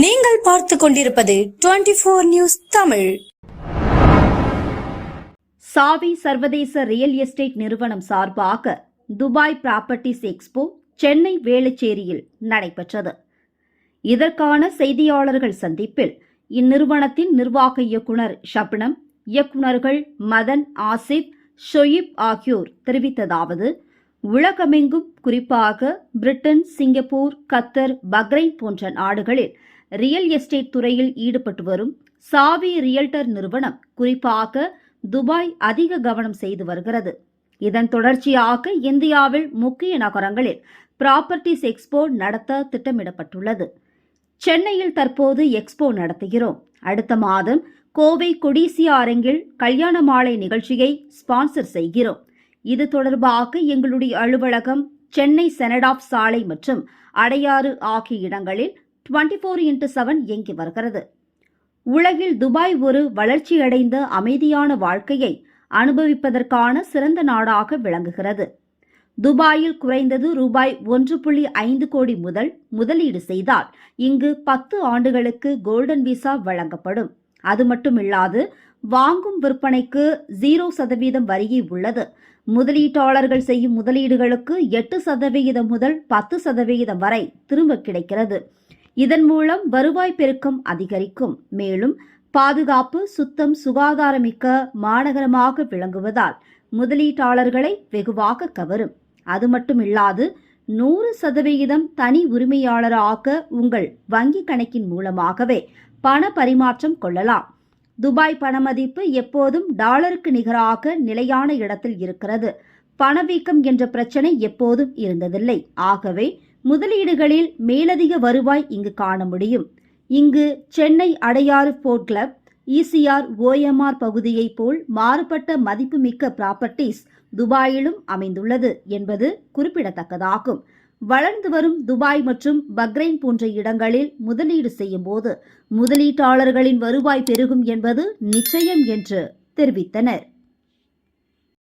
நீங்கள் பார்த்து கொண்டிருப்பது டுவெண்டி போர் நியூஸ் தமிழ். சாவி சர்வதேச ரியல் எஸ்டேட் நிறுவனம் சார்பாக துபாய் ப்ராப்பர்ட்டிஸ் எக்ஸ்போ சென்னை வேளச்சேரியில் நடைபெற்றது. இதற்கான செய்தியாளர்கள் சந்திப்பில் இந்நிறுவனத்தின் நிர்வாக இயக்குனர் ஷப்னம் இயக்குனர்கள் மதன் ஆசிப் ஷொயிப் ஆகியோர் தெரிவித்ததாவது உலகமெங்கும் குறிப்பாக பிரிட்டன் சிங்கப்பூர் கத்தர் பக்ரைன் போன்ற நாடுகளில் ரியல் எஸ்டேட் துறையில் ஈடுபட்டு வரும் சாவி ரியல்டர் நிறுவனம் குறிப்பாக துபாய் அதிக கவனம் செய்து வருகிறது. இதன் தொடர்ச்சியாக இந்தியாவில் முக்கிய நகரங்களில் ப்ராப்பர்ட்டிஸ் எக்ஸ்போ நடத்த திட்டமிடப்பட்டுள்ளது. சென்னையில் தற்போது எக்ஸ்போ நடத்துகிறோம். அடுத்த மாதம் கோவை கொடிசியா அரங்கில் கல்யாண மாலை நிகழ்ச்சியை ஸ்பான்சர் செய்கிறோம். இது தொடர்பாக எங்களுடைய அலுவலகம் சென்னை செனடாப் சாலை மற்றும் அடையாறு ஆகிய இடங்களில் டுவெண்ட்டி ஃபோர் இன்ட்டு செவன் இயங்கி வருகிறது. உலகில் துபாய் ஒரு வளர்ச்சியடைந்த அமைதியான வாழ்க்கையை அனுபவிப்பதற்கான சிறந்த நாடாக விளங்குகிறது. துபாயில் குறைந்தது ரூபாய் ஒன்று புள்ளி ஐந்து கோடி முதல் முதலீடு செய்தால் இங்கு பத்து ஆண்டுகளுக்கு கோல்டன் விசா வழங்கப்படும். அது மட்டுமில்லாது வாங்கும் விற்பனைக்கு ஜீரோ சதவீதம் வரியை உள்ளது. முதலீட்டாளர்கள் செய்யும் முதலீடுகளுக்கு எட்டு சதவிகிதம் முதல் பத்து சதவிகிதம் வரை திரும்ப கிடைக்கிறது. இதன் மூலம் வருவாய் பெருக்கம் அதிகரிக்கும். மேலும் பாதுகாப்பு சுத்தம் சுகாதாரமிக்க மாநகரமாக விளங்குவதால் முதலீட்டாளர்களை வெகுவாக கவரும். அது மட்டுமில்லாது நூறு சதவிகிதம் தனி உரிமையாளராக உங்கள் வங்கி கணக்கின் மூலமாகவே பண பரிமாற்றம் கொள்ளலாம். துபாய் பணமதிப்பு எப்போதும் டாலருக்கு நிகராக நிலையான இடத்தில் இருக்கிறது. பணவீக்கம் என்ற பிரச்சனை எப்போதும் இருந்ததில்லை. ஆகவே முதலீடுகளில் மேலதிக வருவாய் இங்கு காண முடியும். இங்கு Chennai Adyar boat club ECR OMR பகுதியைப் போல் மாறுபட்ட மதிப்புமிக்க ப்ராப்பர்ட்டிஸ் துபாயிலும் அமைந்துள்ளது என்பது குறிப்பிடத்தக்கதாகும். வளர்ந்து வரும் துபாய் மற்றும் பக்ரைன் போன்ற இடங்களில் முதலீடு செய்யும் போது முதலீட்டாளர்களின் வருவாய் பெருகும் என்பது நிச்சயம் என்று தெரிவித்தனர்.